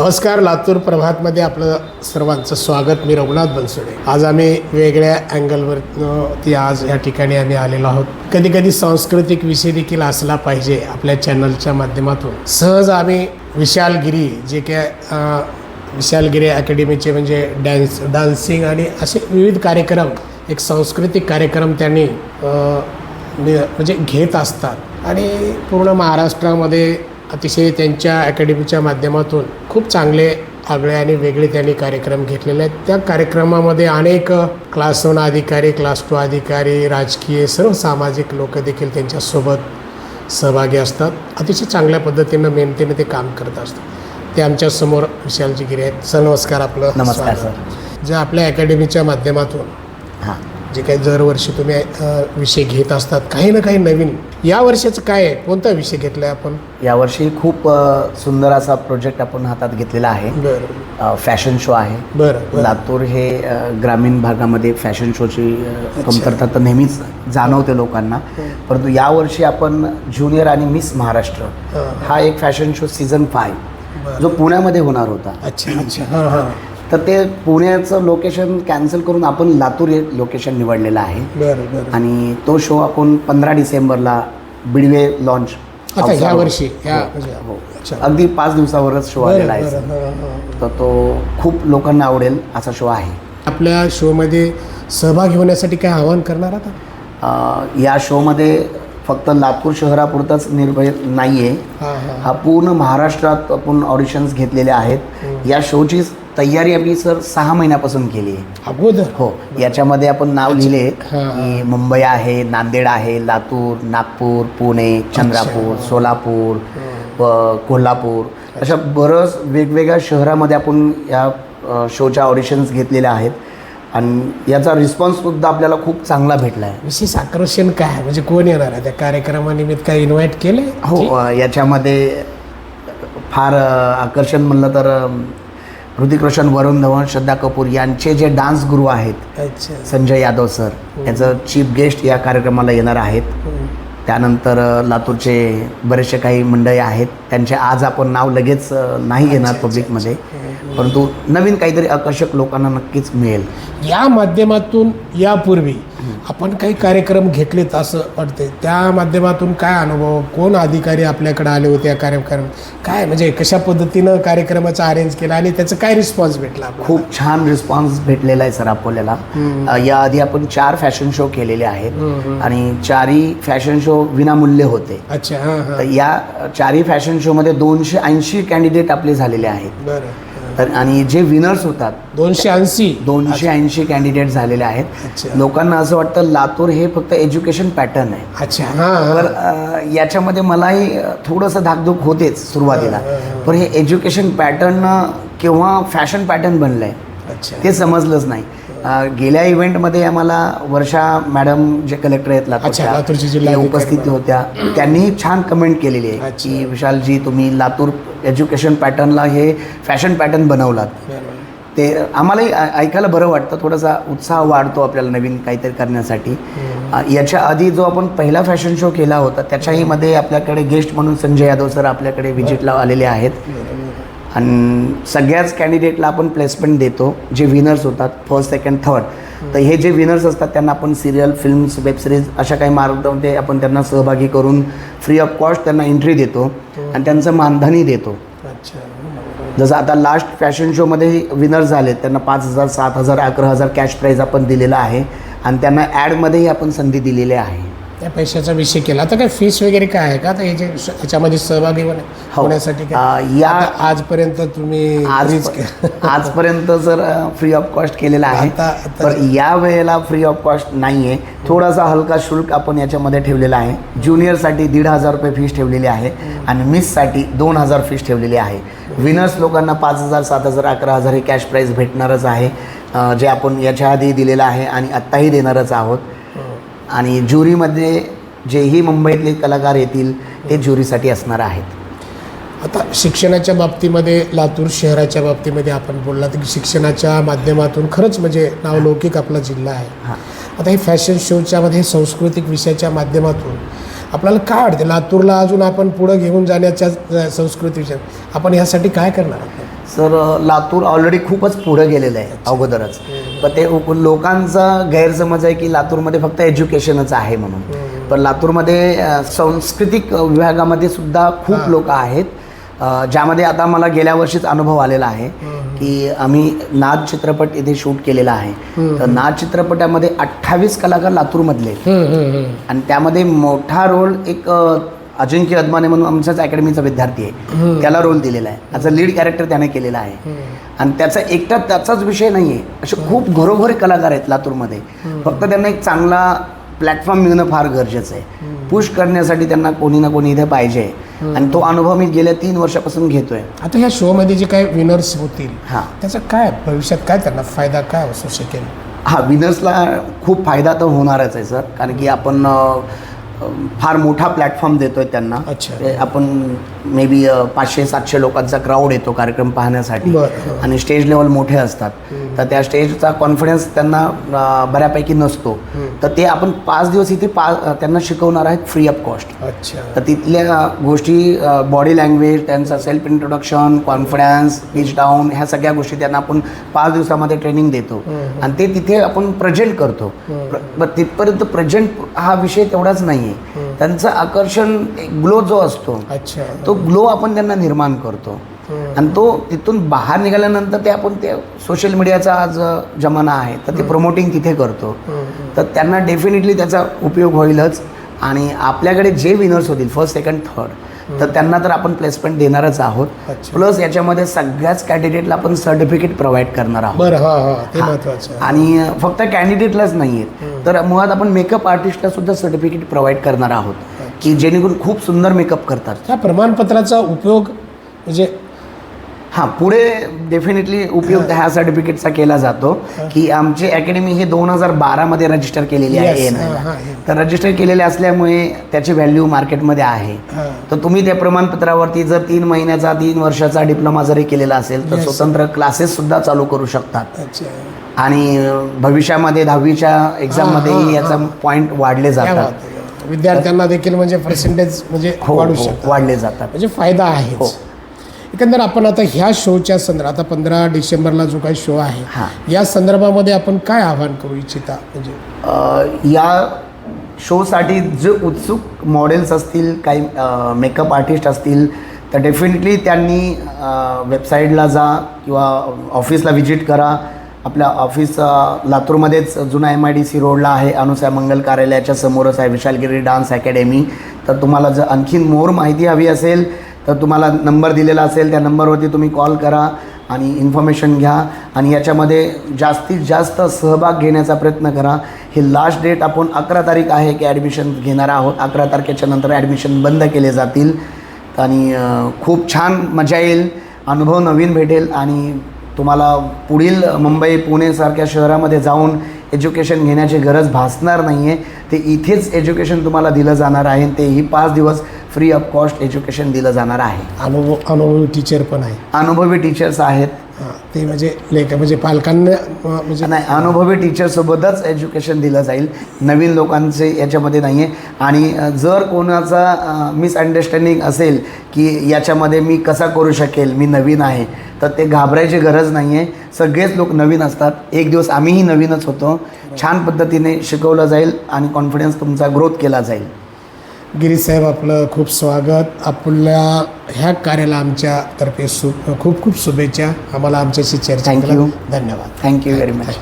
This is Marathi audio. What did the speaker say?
नमस्कार लातूर प्रभातमध्ये आपलं सर्वांचं स्वागत. मी रघुनाथ बनसोडे. आज आम्ही वेगळ्या अँगलवर ती आज या ठिकाणी आम्ही आलेलो आहोत. कधी कधी सांस्कृतिक विषय देखील असला पाहिजे आपल्या चॅनलच्या माध्यमातून. सहज आम्ही विशालगिरी जे काय विशालगिरी अकॅडमीचे म्हणजे डॅन्स डान्सिंग आणि असे विविध कार्यक्रम एक सांस्कृतिक कार्यक्रम त्यांनी म्हणजे घेत असतात. आणि पूर्ण महाराष्ट्रामध्ये अतिशय त्यांच्या अकॅडमीच्या माध्यमातून खूप चांगले आगळे आणि वेगळे त्यांनी कार्यक्रम घेतलेले आहेत. त्या कार्यक्रमामध्ये अनेक क्लास वन अधिकारी क्लास टू अधिकारी राजकीय सर्व सामाजिक लोक देखील त्यांच्यासोबत सहभागी असतात. अतिशय चांगल्या पद्धतीनं मेहनतीनं ते काम करत असतात. ते आमच्यासमोर विशालजी गिरे आहेत. सर नमस्कार आपलं. नमस्कार, स्वागत. जे आपल्या अकॅडमीच्या माध्यमातून हां. जे काही दरवर्षी तुम्ही विषय घेत असतात काही ना काही नवीन या वर्षाचं काय आहे? कोणता विषय घेतला आहे आपण यावर्षी खूप सुंदर असा प्रोजेक्ट आपण हातात घेतलेला आहे. फॅशन शो आहे. बरं लातूर हे ग्रामीण भागामध्ये फॅशन शोची कमतरता तर नेहमीच जाणवते लोकांना. परंतु यावर्षी आपण ज्युनियर आणि मिस महाराष्ट्र हां. हा एक फॅशन शो सीझन फाय. जो पुण्यामध्ये होणार होता. अच्छा अच्छा. हां हां. तर ते पुण्याचं लोकेशन कॅन्सल करून आपण लातूर हे लोकेशन निवडलेलं आहे. आणि तो शो आपण पंधरा डिसेंबरला बिडवे लॉन्च वर्षी हो. अच्छा. अगदी पाच दिवसावरच शो आलेला आहे. हां हां तर तो खूप लोकांना आवडेल असा शो आहे. आपल्या शोमध्ये सहभागी होण्यासाठी काय आवाहन करणार आता? या शोमध्ये फक्त लातूर शहरापुरतंच निर्भय नाही आहे हां हां. हा पूर्ण महाराष्ट्रात आपण ऑडिशन्स घेतलेले आहेत. या शोची तयारी आम्ही सर सहा महिन्यापासून केली आहे. अगोदर? हो. याच्यामध्ये आपण नाव लिहिले की मुंबई आहे नांदेड आहे लातूर नागपूर पुणे चंद्रापूर सोलापूर व कोल्हापूर अशा बरंच वेगवेगळ्या शहरामध्ये आपण या शोच्या ऑडिशन्स घेतलेल्या आहेत. आणि याचा रिस्पॉन्ससुद्धा आपल्याला खूप चांगला भेटला आहे. विशेष आकर्षण काय आहे? म्हणजे कोण येणार आहे? त्या कार्यक्रमानिमित्त काय इन्व्हाइट केले हो याच्यामध्ये फार आकर्षण म्हणलं तर ऋतिक रोशन वरुण धवन श्रद्धा कपूर यांचे जे डान्स गुरु आहेत संजय यादव सर याचं चीफ गेस्ट या कार्यक्रमाला येणार आहेत. हं. त्यानंतर लातूरचे बरेचसे काही मंडळी आहेत त्यांचे आज आपण नाव लगेच नाही येणार पब्लिकमध्ये परंतु नवीन काहीतरी आकर्षक लोकांना नक्कीच मिळेल. या माध्यमातून यापूर्वी आपण काही कार्यक्रम घेतलेत असं वाटतंय. त्या माध्यमातून काय अनुभव? कोण अधिकारी आपल्याकडे आले होते या कार्यक्रम? काय म्हणजे कशा पद्धतीनं कार्यक्रमाचा अरेंज केला आणि त्याचा काय रिस्पॉन्स भेटला आपल्याला? खूप छान रिस्पॉन्स भेटलेला आहे सर अकोल्याला अ, याआधी आपण चार फॅशन शो केलेले आहेत आणि चारही फॅशन शो विनामूल्य होते. अच्छा या चारही फॅशन शोमध्ये दोनशे ऐंशी कॅन्डिडेट आपले झालेले आहेत. बरं. तर आणि जे विनर्स होतात दोनशे ऐंशी. दोनशे ऐंशी कॅन्डिडेट झालेले आहेत. लोकांना असं वाटतं लातूर हे फक्त एज्युकेशन पॅटर्न आहे. अच्छा तर याच्यामध्ये मलाही थोडंसं धाकधूक होतेच सुरुवातीला. पण हे एज्युकेशन पॅटर्न केव्हा फॅशन पॅटर्न बनलं आहे अच्छा. ते समजलंच नाही. गेल्या इव्हेंटमध्ये आम्हाला वर्षा मॅडम जे कलेक्टर आहेत लातूरच्या उपस्थित होत्या. त्यांनीही छान कमेंट केलेली आहे. की विशालजी तुम्ही लातूर एज्युकेशन पॅटर्नला हे फॅशन पॅटर्न बनवलात. ते आम्हालाही ऐकायला बरं वाटतं. थोडासा उत्साह वाढतो आपल्याला नवीन काहीतरी करण्यासाठी. याच्या आधी जो आपण पहिला फॅशन शो केला होता त्याच्याही मध्ये आपल्याकडे गेस्ट म्हणून संजय यादव सर आपल्याकडे व्हिजिटला आलेले आहेत. आणि सगळ्याच कॅन्डिडेटला आपण प्लेसमेंट देतो जे विनर्स होतात फर्स्ट सेकंड थर्ड तर हे जे विनर्स असतात त्यांना आपण सिरियल फिल्म्स वेब सिरीज अशा काही मार्गामध्ये आपण त्यांना सहभागी करून फ्री ऑफ कॉस्ट त्यांना एंट्री देतो आणि त्यांचं मानधनही देतो. अच्छा. जसं आता लास्ट फॅशन शोमध्ये विनर झाले त्यांना पाच हजार सात हजार अकरा हजार कॅश प्राईज आपण दिलेला आहे आणि त्यांना ॲडमध्येही आपण संधी दिलेली आहे. त्या पैशाचा विषय केला. आता काय फीस वगैरे काय आहे का? आता याचे याच्यामध्ये सहभागी होण्या- हो. होण्यासाठी काय? या आता आजपर्यंत तुम्ही आज के- आजपर्यंत जर फ्री ऑफ कॉस्ट केलेला आहे आता- तर या वेळेला फ्री ऑफ कॉस्ट नाही आहे थोडासा हलका शुल्क आपण याच्यामध्ये ठेवलेला आहे. ज्युनियरसाठी दीड हजार रुपये फीस ठेवलेली आहे आणि मिससाठी दोन हजार फीस ठेवलेली आहे. विनर्स लोकांना पाच हजार सात हजार अकरा हजार हे कॅश प्राईज भेटणारच आहे. अं, जे आपण याच्या आधी दिलेलं आहे आणि आत्ताही देणारच आहोत. आणि ज्युरीमध्ये जेही मुंबईतले कलाकार येतील ते ज्युरीसाठी असणार आहेत. आता शिक्षणाच्या बाबतीमध्ये लातूर शहराच्या बाबतीमध्ये आपण बोललात की शिक्षणाच्या माध्यमातून खरंच म्हणजे नावलौकिक आपला जिल्हा आहे. हां. आता हे फॅशन शोच्या मध्ये सांस्कृतिक विषयाच्या माध्यमातून आपल्याला काय वाटते लातूरला अजून आपण पुढं घेऊन जाण्याच्या अ, संस्कृती विषय आपण ह्यासाठी काय करणार आहोत? सर लातूर ऑलरेडी खूपच पुढे गेलेलं आहे अगोदरच. पण ते लोकांचा गैरसमज आहे की लातूरमध्ये फक्त एज्युकेशनच आहे म्हणून. पण लातूरमध्ये सांस्कृतिक विभागामध्ये सुद्धा खूप लोक आहेत. ज्यामध्ये आता मला गेल्या वर्षीच अनुभव आलेला आहे की आम्ही नाद चित्रपट इथे शूट केलेला आहे. तर नाद चित्रपटामध्ये अठ्ठावीस कलाकार लातूरमधले. आणि त्यामध्ये मोठा रोल एक अजिंक्य अदमाने म्हणून आमच्याच अकॅडमीचा विद्यार्थी आहे. त्याला रोल दिलेला आहे. अ लीड कॅरेक्टर त्याने केलेला आहे. आणि त्याचा एकटा त्याचाच विषय नाही आहे असे खूप घरोघरे कलाकार आहेत लातूरमध्ये. फक्त त्यांना एक चांगला प्लॅटफॉर्म मिळणं फार गरजेचं आहे. पुश करण्यासाठी त्यांना कोणी ना कोणी इथे पाहिजे. आणि तो अनुभव मी गेल्या तीन वर्षापासून घेतोय. आता ह्या शोमध्ये जे काही विनर्स होतील हां. त्याचा काय भविष्यात काय त्यांना फायदा काय असू शकेल? हा विनर्सला खूप फायदा तर होणारच आहे सर. कारण की आपण फार मोठा प्लॅटफॉर्म देतोय त्यांना. अच्छा. ते आपण मे बी पाचशे सातशे लोकांचा क्राऊड येतो कार्यक्रम पाहण्यासाठी. बरं. आणि स्टेज लेवल मोठे असतात. तर त्या स्टेजचा कॉन्फिडन्स त्यांना अ, बऱ्यापैकी नसतो. तर ते आपण पाच दिवस इथे पा त्यांना शिकवणार आहेत फ्री ऑफ कॉस्ट अच्छा. तर तिथल्या गोष्टी बॉडी लँग्वेज त्यांचं self introduction confidence pitch down ह्या सगळ्या गोष्टी त्यांना आपण पाच दिवसामध्ये ट्रेनिंग देतो. आणि ते तिथे आपण प्रेझेंट करतो. प्र- पण तिथपर्यंत प्रेझेंट हा विषय तेवढाच नाही आहे त्यांचं आकर्षण ग्लो जो असतो अच्छा. तो ग्लो आपण त्यांना निर्माण करतो. आणि तो तिथून बाहेर निघाल्यानंतर ते आपण ते सोशल मीडियाचा आज जमाना आहे तर ते प्रमोटिंग तिथे करतो. तर त्यांना डेफिनेटली त्याचा उपयोग होईलच. आणि आपल्याकडे जे विनर्स होतील फर्स्ट सेकंड थर्ड तर त्यांना तर आपण प्लेसमेंट देणारच आहोत. प्लस याच्यामध्ये सगळ्याच कॅन्डिडेटला आपण सर्टिफिकेट प्रोव्हाइड करणार आहोत. आणि फक्त कॅन्डिडेटलाच नाही आहेत तर मुळात आपण मेकअप आर्टिस्टला सुद्धा सर्टिफिकेट प्रोव्हाइड करणार आहोत. की जेणेकरून खूप सुंदर मेकअप करतात. त्या प्रमाणपत्राचा उपयोग म्हणजे हां पुढे डेफिनेटली उपयोग ह्या सर्टिफिकेटचा केला जातो की आमची अकॅडमी ही दोन हजार बारामध्ये रजिस्टर केलेली आहे तर रजिस्टर केलेले असल्यामुळे त्याची व्हॅल्यू मार्केटमध्ये आहे. तर तुम्ही त्या प्रमाणपत्रावरती जर तीन महिन्याचा तीन वर्षाचा डिप्लोमा जरी केलेला असेल तर. स्वतंत्र क्लासेस सुद्धा चालू करू शकतात. आणि भविष्यामध्ये दहावीच्या एक्झाममध्येही याचा पॉईंट वाढले जातात. विद्यार्थ्यांना देखील म्हणजे पर्सेंटेज म्हणजे हो वाढू हो, शकतात. वाढले जातात. म्हणजे फायदा आहे हो. एकंदर आपण आता ह्या शोच्या संदर्भात आता पंधरा डिसेंबरला जो काही शो आहे हां. या संदर्भामध्ये आपण काय आवाहन करू इच्छिता? म्हणजे या शोसाठी जे उत्सुक मॉडेल्स असतील काही मेकअप आर्टिस्ट असतील तर डेफिनेटली त्यांनी वेबसाईटला जा किंवा ऑफिसला व्हिजिट करा. आपल्या ऑफिस लातूरमध्येच जुना एम आय डी सी रोडला आहे अनुसया मंगल कार्यालयाच्या समोरच आहे विशालगिरी डान्स अकॅडमी तर तुम्हाला जर आणखीन मोर माहिती हवी असेल तर तुम्हाला नंबर दिलेला असेल त्या नंबरवरती तुम्ही कॉल करा आणि इन्फॉर्मेशन घ्या. आणि याच्यामध्ये जास्तीत जास्त सहभाग घेण्याचा प्रयत्न करा. हे लास्ट डेट आपण अकरा तारीख आहे की ॲडमिशन घेणार आहोत. अकरा तारखेच्या नंतर ॲडमिशन बंद केले जातील. आणि खूप छान मजा येईल. अनुभव नवीन भेटेल. आणि तुम्हाला पुढील मुंबई पुणेसारख्या शहरामध्ये जाऊन एज्युकेशन घेण्याची गरज भासणार नाही आहे ते इथेच एज्युकेशन तुम्हाला दिलं जाणार आहे. तेही पाच दिवस. फ्री ऑफ कॉस्ट एज्युकेशन दिलं जाणार आहे. अनुभव अनुभवी टीचर पण आहे अनुभवी टीचर्स आहेत. हां ते म्हणजे लेख म्हणजे पालकांना अं, म्हणजे नाही अनुभवी टीचरसोबतच एज्युकेशन दिलं जाईल. नवीन लोकांचे याच्यामध्ये नाही आहे आणि अ, जर कोणाचा मिसअंडरस्टँडिंग असेल की याच्यामध्ये मी कसा करू शकेल मी नवीन आहे तर ते घाबरायची गरज नाही आहे सगळेच लोक नवीन असतात. एक दिवस आम्हीही नवीनच होतो. छान पद्धतीने शिकवलं जाईल आणि कॉन्फिडन्स तुमचा ग्रोथ केला जाईल. गिरीश साहेब आपलं खूप स्वागत. आपल्या ह्या कार्याला आमच्यातर्फे सु खूप खूप शुभेच्छा. आम्हाला आमच्याशी चर्चा. धन्यवाद. Thank you very much.